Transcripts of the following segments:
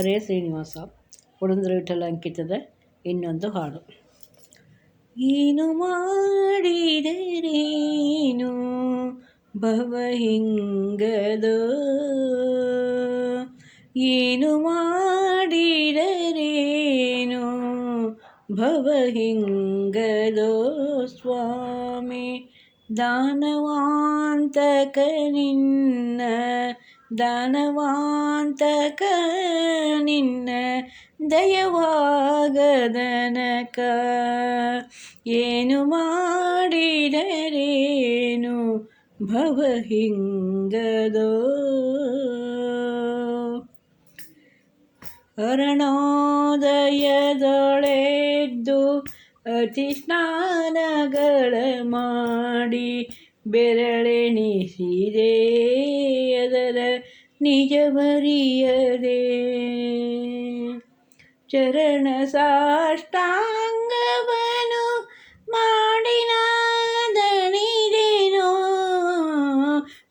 ಹರೇ ಶ್ರೀನಿವಾಸ ಉಡುಂದ್ರ ವಿಠಲ ಅಂಕಿತದ ಇನ್ನೊಂದು ಹಾಡು. ಏನು ಮಾಡಿದರೇನು ಭವ ಹಿಂಗದೋ? ಏನು ಮಾಡಿದರೇನು ಭವ ಹಿಂಗದೋ? ಸ್ವಾಮಿ, ದಾನವಾಂತಕ ನಿನ್ನ ದಾನವಾಂತಕ ನಿನ್ನ ದಯವಾಗದನಕ. ಏನು ಮಾಡಿದರೇನು ಭವ ಹಿಂಗದೋ ಅರಣೋದಯದೊಳೆದ್ದು ಅತಿ ಸ್ನಾನಗಳ ಮಾಡಿ ಬೆರಳೆಣಿಸಿದೆ. ನಿಜವರಿಯದೆ ಚರಣ ಸಾಷ್ಟಾಂಗವನು ಮಾಡಿನ ದಣಿದೇನೋ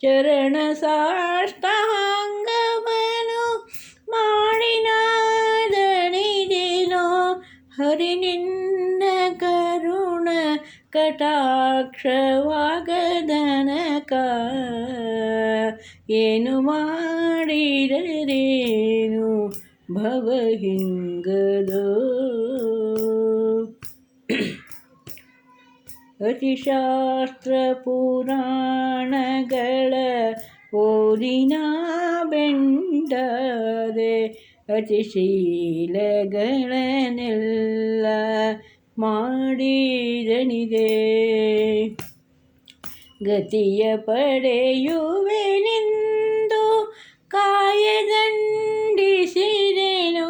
ಚರಣ ಸಾಷ್ಟಾಂಗವನು ಮಾಡಿನ ದಣಿದೇನೋ ಹರಿ ನಿನ್ನ ಕರುಣ ಕಟಾಕ್ಷವಾಗದನಕ ಏನು ಮಾಡಿದರೇನು ಭವ ಹಿಂಗದೋ ಅತಿಶಾಸ್ತ್ರ ಪುರಾಣಗಳ ಓದಿನ ಬೆಂಡದೆ ಅತಿಶೀಲಗಳನ್ನೆಲ್ಲ ಮಾಡಿದನಿದೆ ಗತಿಯ ಪಡೆಯುವೆನೆಂದು ಕಾಯದಂಡಿಸಿದೆನು.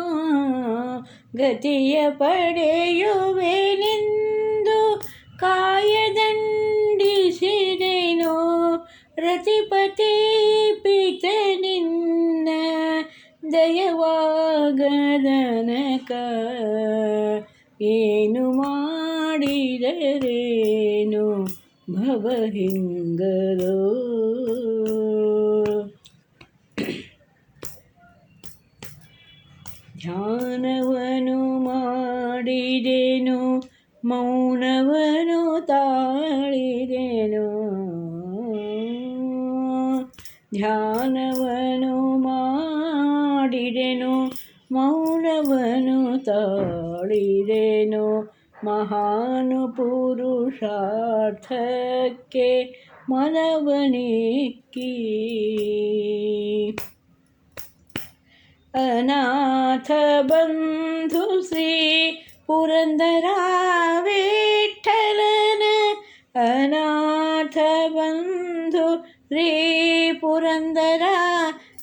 ಗತಿಯ ಪಡೆಯುವೆನೆಂದು ಕಾಯದಂಡಿಸಿದೆನು. ರತಿಪತಿ ಪಿತ ನಿನ್ನ ದಯವಾಗದನಕ. ಏನು ಮಾಡಿದರೇನು ಭವ ಹಿಂಗರೋ ಧ್ಯಾನವನು ಮಾಡಿದೆನು ಮೌನವನು ತಾಳಿದೆನು. ಧ್ಯಾನವನು ಮಾಡಿದೆನು ಮೌನವನು ತಾಳಿದೆನು. ಮಹಾನು ಪುರುಷಾರ್ಥಕ್ಕೆ ಮನವನಿಕ್ಕಿ ಅನಾಥ ಬಂಧು ಶ್ರೀ ಪುರಂದರ ವಿಠಲನ ಅನಾಥ ಬಂಧು ಶ್ರೀ ಪುರಂದರ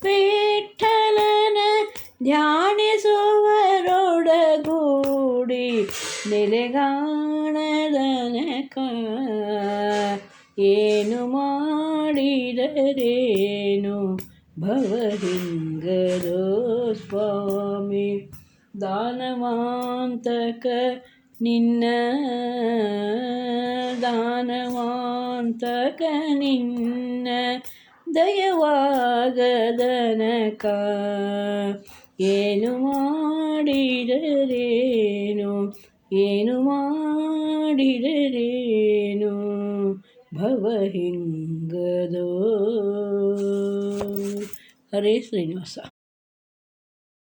ವಿಠಲನ ಧ್ಯಾನಿಸುವರೊಡಗೂಡಿ ನೆಲೆಗಾಣದನಕ ಏನು ಮಾಡಿದರೇನು ಭವಹಿಂಗರೋ ಸ್ವಾಮಿ ದಾನವಾಂತಕ ನಿನ್ನ ದಾನವಾಂತಕ ನಿನ್ನ ದಯವಾಗದನಕ ಏನು ಮಾಡಿದರೇನು ಏನು ಮಾಡಿದರೇನು ಭವಹಿಂಗದೋ ಹರೇ ಶ್ರೀನಿವಾಸ.